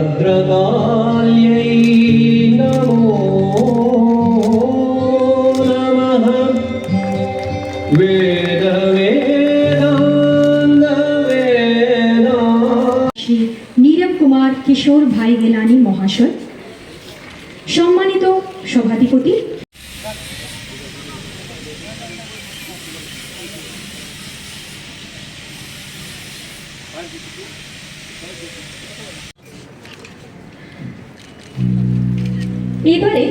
भद्रकाल्यै नमो नमः वेद वेदान्त वेदा শ্রী নীরব কুমার কিশোর ভাই গেলানি মহাশয় সম্মানিত সভাধিপতি এবারে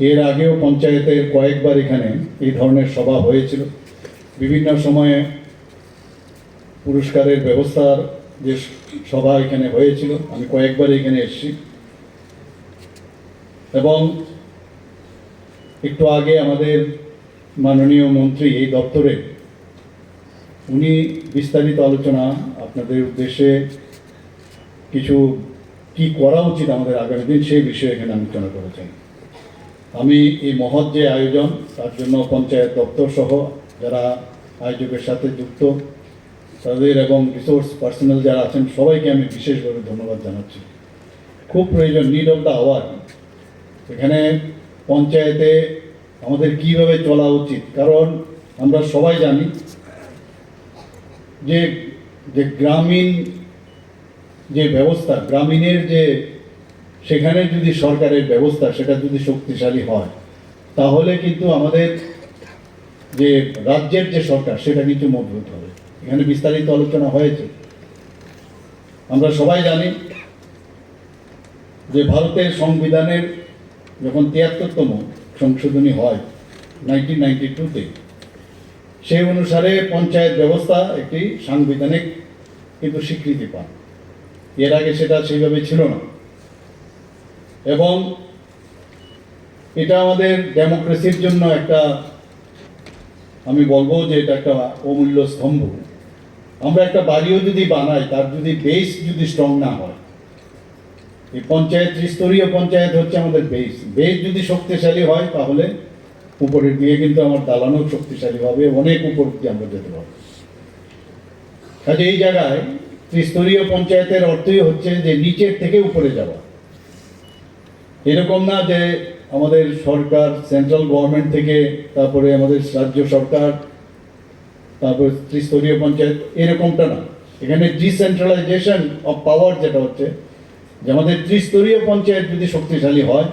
এর আগেও পঞ্চায়েতের কয়েকবার এখানে এই ধরনের সভা হয়েছিল। বিভিন্ন সময়ে পুরস্কারের ব্যবস্থার যে সভা এখানে হয়েছিল, আমি কয়েকবার এখানে এসেছি। এবং একটু আগে আমাদের মাননীয় মন্ত্রী এই দপ্তরে উনি বিস্তারিত আলোচনা আপনাদের উদ্দেশ্যে কিছু কি করা উচিত আমাদের আগামী দিন সেই বিষয়ে এখানে আলোচনা করেছেন। আমি এই মহৎ যে আয়োজন, তার জন্য পঞ্চায়েত দপ্তর সহ যারা আয়োজকের সাথে যুক্ত, তাদের এবং রিসোর্স পার্সোনাল যারা আছেন, সবাইকে আমি বিশেষভাবে ধন্যবাদ জানাচ্ছি। খুব প্রয়োজন নিড অফ দ্য আওয়ার এখানে পঞ্চায়েতে আমাদের কীভাবে চলা উচিত, কারণ আমরা সবাই জানি যে যে গ্রামীণ যে ব্যবস্থা, গ্রামীণের যে সেখানে যদি সরকারের ব্যবস্থা সেটা যদি শক্তিশালী হয়, তাহলে কিন্তু আমাদের যে রাজ্যের যে সরকার সেটা কিন্তু মজবুত হবে। এখানে বিস্তারিত আলোচনা হয়েছে। আমরা সবাই জানি যে ভারতের সংবিধানের যখন তিয়াত্তরতম সংশোধনী হয় নাইনটিন নাইনটি টুতে, সেই অনুসারে পঞ্চায়েত ব্যবস্থা একটি সাংবিধানিক কিন্তু স্বীকৃতি পান এর আগে সেটা সেইভাবে ছিল না। এবং এটা আমাদের ডেমোক্রেসির জন্য একটা, আমি বলব যে এটা একটা অমূল্য স্তম্ভ। আমরা একটা বাড়িও যদি বানাই, তার যদি বেস যদি স্ট্রং না হয়, এই পঞ্চায়েত, ত্রিস্তরীয় পঞ্চায়েত হচ্ছে আমাদের বেস বেস যদি শক্তিশালী হয়, তাহলে উপরের দিয়ে কিন্তু আমার দালানও শক্তিশালী হবে, অনেক উপর দিয়ে আমরা যেতে পারব। কাজে এই জায়গায় ত্রিস্তরীয় পঞ্চায়েতের অর্থই হচ্ছে যে নিচের থেকে উপরে যাওয়া। এরকম না যে আমাদের সরকার সেন্ট্রাল গভর্নমেন্ট থেকে তারপরে আমাদের রাজ্য সরকার, তারপরে ত্রিস্তরীয় পঞ্চায়েত, এরকমটা না। এখানে ডিসেন্ট্রালাইজেশন অফ পাওয়ার যেটা হচ্ছে, যে আমাদের ত্রিস্তরীয় পঞ্চায়েত যদি শক্তিশালী হয়,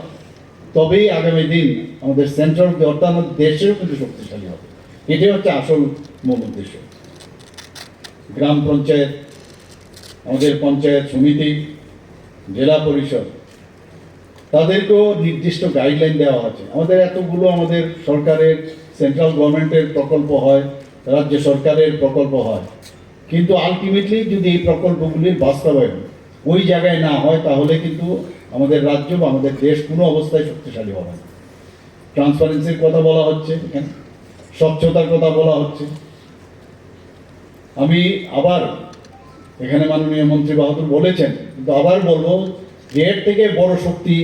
তবেই আগামী দিন আমাদের সেন্ট্রাল অর্থাৎ আমাদের দেশেও কিন্তু শক্তিশালী হবে। এটাই হচ্ছে আসল মূল উদ্দেশ্য। গ্রাম পঞ্চায়েত, আমাদের পঞ্চায়েত সমিতি, জেলা পরিষদ তাদেরকেও নির্দিষ্ট গাইডলাইন দেওয়া আছে। আমাদের এতগুলো আমাদের সরকারের সেন্ট্রাল গভর্নমেন্টের প্রকল্প হয়, রাজ্য সরকারের প্রকল্প হয়। কিন্তু আলটিমেটলি যদি এই প্রকল্পগুলির বাস্তবায়ন ওই জায়গায় না হয়, তাহলে কিন্তু আমাদের রাজ্য বা আমাদের দেশ কোনো অবস্থায় শক্তিশালী হবে না। ট্রান্সপারেন্সির কথা বলা হচ্ছে এখানে, স্বচ্ছতার কথা বলা হচ্ছে। আমি আবার এখানে মাননীয় মন্ত্রী বাহাদুর বলেছেন, কিন্তু আবার বলব যে এর থেকে বড় শক্তি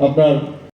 আপনার